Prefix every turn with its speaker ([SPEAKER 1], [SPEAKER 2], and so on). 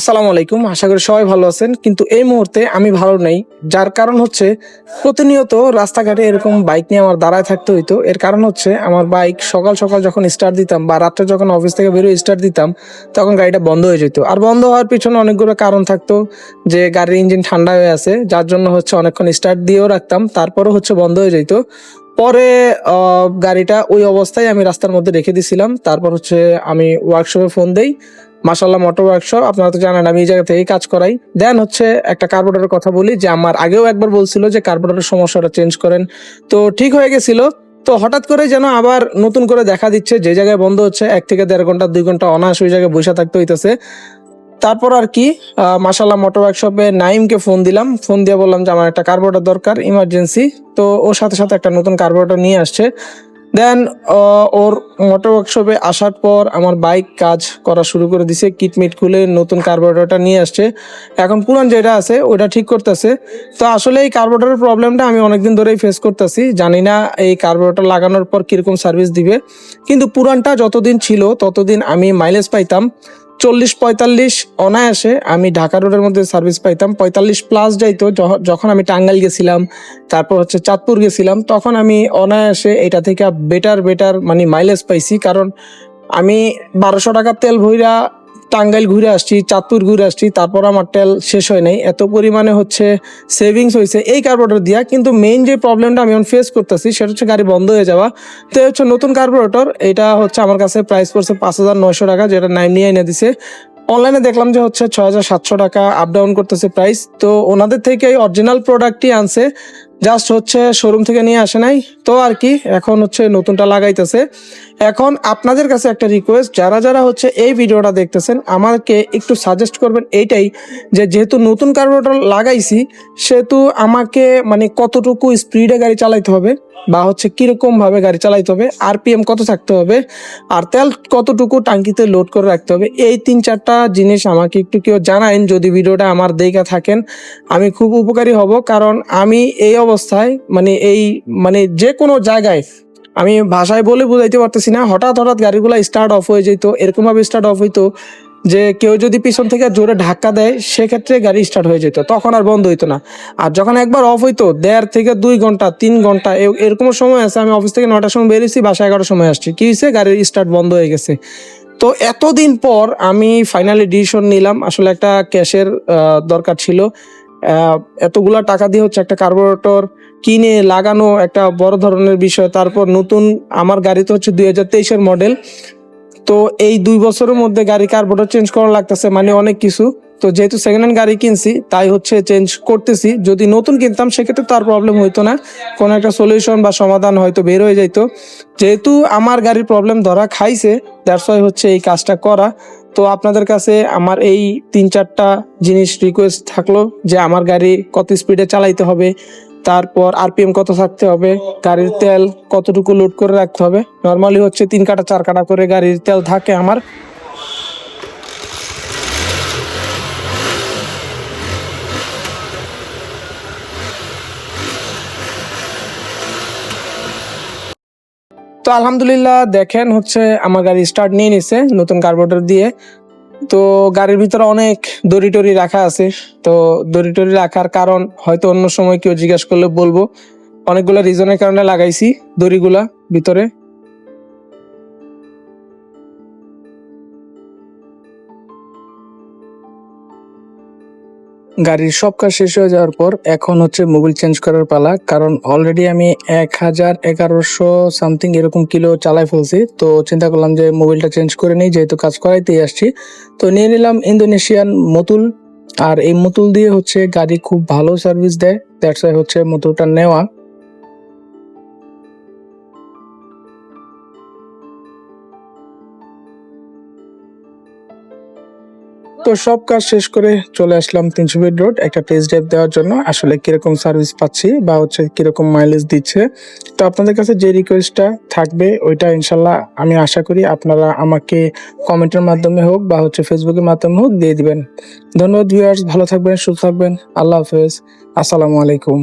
[SPEAKER 1] আসসালামু আলাইকুম, আশা করি সবাই ভালো আছেন। কিন্তু এই মুহূর্তে আমি ভালো নেই, যার কারণ হচ্ছে প্রতিনিয়ত রাস্তাঘাটে এরকম বাইক নিয়ে আমার দাঁড়ায় থাকতে হইতো। এর কারণ হচ্ছে আমার বাইক সকাল সকাল যখন স্টার্ট দিতাম বা রাত্রে যখন অফিস থেকে বেরোয় স্টার্ট দিতাম, তখন গাড়িটা বন্ধ হয়ে যেত। আর বন্ধ হওয়ার পিছনে অনেকগুলো কারণ থাকতো, যে গাড়ির ইঞ্জিন ঠান্ডা হয়ে আছে, যার জন্য হচ্ছে অনেকক্ষণ স্টার্ট দিয়েও রাখতাম, তারপরও হচ্ছে বন্ধ হয়ে যেত। পরে গাড়িটা ওই অবস্থায় আমি রাস্তার মধ্যে রেখে দিছিলাম। তারপর হচ্ছে আমি ওয়ার্কশপে ফোন দেই মাসাল্লাহ মোটর ওয়ার্কশপ আপনারা তো জানেন আমি এই জায়গা থেকেই কাজ করাই। দেন হচ্ছে একটা কার্বোরেটরের কথা বলি, যে আমার আগেও একবার বলছিল যে কার্বোরেটরের সমস্যাটা চেঞ্জ করেন। তো ঠিক হয়ে গেছিল। তো হঠাৎ করে যেন আবার নতুন করে দেখা দিচ্ছে, যে জায়গায় বন্ধ হচ্ছে, এক থেকে দেড় ঘণ্টা, দুই ঘণ্টা অনায়াস ওই জায়গায় বসে থাকতে হইতেছে। তারপর আর কি মাসাল্লাহ মোটর ওয়ার্কশপে নাইমকে ফোন দিলাম। ফোন দিয়ে বললাম যে আমার একটা কার্বোরেটর দরকার ইমার্জেন্সি তো ওর সাথে সাথে একটা নতুন কার্বোরেটর নিয়ে আসছে। দেন ওর মোটর ওয়ার্কশপে আসার পর আমার বাইক কাজ করা শুরু করে দিছে কিটমিট খুলে নতুন কার্বোরেটরটা নিয়ে আসছে। এখন পুরান যেটা আছে ওটা ঠিক করতেছে। তো আসলে এই কার্বোরেটরের প্রবলেমটা আমি অনেকদিন ধরেই ফেস করতেছি। জানি না এই কার্বোরেটর লাগানোর পর কীরকম সার্ভিস দিবে। কিন্তু পুরানটা যতদিন ছিল, ততদিন আমি মাইলেজ পাইতাম। চল্লিশ পঁয়তাল্লিশ অনায়াসে আমি ঢাকা রোডের মধ্যে সার্ভিস পাইতাম। পঁয়তাল্লিশ প্লাস যাইতো যখন আমি টাঙ্গাইল গেছিলাম, তারপর হচ্ছে চাঁদপুর গেছিলাম, তখন আমি অনায়াসে এটা থেকে বেটার বেটার মানে মাইলেজ পাইছি। কারণ আমি বারোশো টাকার তেল ভইরা টাঙ্গাইল ঘুরে আসছি, চাঁদপুর ঘুরে আসছি, তারপর আমার তেল শেষ হয় নাই। এত পরিমাণে হচ্ছে সেভিংস হয়েছে এই কার্বোরেটর দিয়া, কিন্তু মেইন যে প্রবলেমটা আমি এখন ফেস করতেছি সেটা হচ্ছে গাড়ি বন্ধ হয়ে যাওয়া। তো হচ্ছে নতুন কার্বোরেটর এটা হচ্ছে আমার কাছে প্রাইস পড়ছে পাঁচ হাজার নয়শো টাকা, যেটা নাইন নিয়ে এনে দিছে। অনলাইনে দেখলাম যে হচ্ছে ছয় হাজার সাতশো টাকা আপ ডাউন করতেছে প্রাইস তো ওনাদের থেকে এই অরিজিনাল প্রোডাক্টটি আনছে। জাস্ট হচ্ছে শোরুম থেকে নিয়ে আসে নাই। তো আর কি, এখন হচ্ছে নতুনটা লাগাইতেছে। এখন আপনাদের কাছে একটা রিকোয়েস্ট যারা যারা হচ্ছে এই ভিডিওটা দেখতেছেন, আমাকে একটু সাজেস্ট করবেন এইটাই, যে যেহেতু নতুন কার্বোরেটর লাগাইছি, সেহেতু আমাকে মানে কতটুকু স্পিডে গাড়ি চালাইতে হবে, বা হচ্ছে কীরকম ভাবে গাড়ি চালাইতে হবে আর আরপিএম কত থাকতে হবে, আর তেল কতটুকু টাঙ্কিতে লোড করে রাখতে হবে, এই তিন চারটা জিনিস আমাকে একটু কেউ জানাইন যদি ভিডিওটা আমার দেখা থাকেন, আমি খুব উপকারী হব, কারণ আমি এই অবস্থায় মানে এই মানে যে কোনো জায়গায়, আমি ভাষায় বলে বুঝাইতে পারতেছি না, হঠাৎ হঠাৎ গাড়িগুলো স্টার্ট অফ হয়ে যেত এরকম ভাবে স্টার্ট অফ হইতো, যে কেউ যদি পিছন থেকে জোরে ধাক্কা দেয়, সেক্ষেত্রে গাড়ি স্টার্ট হয়ে যেত, তখন আর বন্ধ হইতো না। আর যখন একবার অফ হইতো, দেড় থেকে দুই ঘণ্টা, তিন ঘণ্টা এরকম সময় আছে, আমি অফিস থেকে নটার সময় বেরিয়েছি বাসা এগারোটার সময় আসছি, কি হয়েছে গাড়ির স্টার্ট বন্ধ হয়ে গেছে। তো এতদিন পর আমি ফাইনালি ডিসিশন নিলাম, আসলে একটা ক্যাশের দরকার ছিল। এতগুলা টাকা দিয়ে হচ্ছে একটা কার্বোরেটর কিনে লাগানো একটা বড় ধরনের বিষয়। তারপর নতুন আমার গাড়ি তো হচ্ছে দুই হাজার তেইশের মডেল তো এই দুই বছরের মধ্যে গাড়ি কার্বোরেটর চেঞ্জ করা লাগতেছে মানে অনেক কিছু। তো যেহেতু সেকেন্ড হ্যান্ড গাড়ি কিনছি, তাই হচ্ছে চেঞ্জ করতেছি। যদি নতুন কিনতাম, সেক্ষেত্রে তার প্রবলেম হইতো না। কোনো একটা সলিউশন বা সমাধান হয়তো বের হয়ে যাইতো। যেহেতু আমার গাড়ির প্রবলেম ধরা খাইছে দ্যাটস হচ্ছে এই কাজটা করা। তো আপনাদের কাছে আমার এই তিন চারটা জিনিস রিকোয়েস্ট থাকল যে আমার গাড়ি কত স্পিডে চালাইতে হবে, তারপর আরপিএম কত থাকতে হবে, গাড়ির তেল কতটুকু লোড করে রাখতে হবে। নর্মালি হচ্ছে তিন কাটা, চার কাটা করে গাড়ির তেল থাকে আমার। তো আলহামদুলিল্লাহ দেখেন হচ্ছে আমার গাড়ি স্টার্ট নিয়ে নিছে নতুন কার্বোরেটর দিয়ে। তো গাড়ির ভিতরে অনেক দড়ি টড়ি রাখা আছে। তো দড়ি টড়ি রাখার কারণ হয়তো অন্য সময় কেউ জিজ্ঞাসা করলে বলব। অনেকগুলো রিজনের কারণে লাগাইছি দড়িগুলা ভিতরে। গাড়ির সব কাজ শেষ হয়ে যাওয়ার পর এখন হচ্ছে মোবিল চেঞ্জ করার পালা। কারণ অলরেডি আমি এক হাজার এগারোশো সামথিং এরকম কিলো চালাই ফেলছি। তো চিন্তা করলাম যে মোবিলটা চেঞ্জ করে নিই, যেহেতু কাজ করাইতেই আসছি। তো নিয়ে নিলাম ইন্দোনেশিয়ান মতুল। আর এই মতুল দিয়ে হচ্ছে গাড়ি খুব ভালো সার্ভিস দেয়। দ্যাটস হচ্ছে মতুলটা নেওয়া। তো সব কাজ শেষ করে চলে আসলাম তিনশো ফিট রোড, একটা টেস্ট ড্রাইভ দেওয়ার জন্য। আসলে কীরকম সার্ভিস পাচ্ছি বা হচ্ছে কীরকম মাইলেজ দিচ্ছে। তো আপনাদের কাছে যে রিকোয়েস্টটা থাকবে, ওইটা ইনশাল্লাহ আমি আশা করি আপনারা আমাকে কমেন্টের মাধ্যমে হোক বা হচ্ছে ফেসবুকের মাধ্যমে হোক দিয়ে দিবেন। ধন্যবাদ ভিউয়ার্স ভালো থাকবেন, সুস্থ থাকবেন। আল্লাহ হাফেজ। আসসালামু আলাইকুম।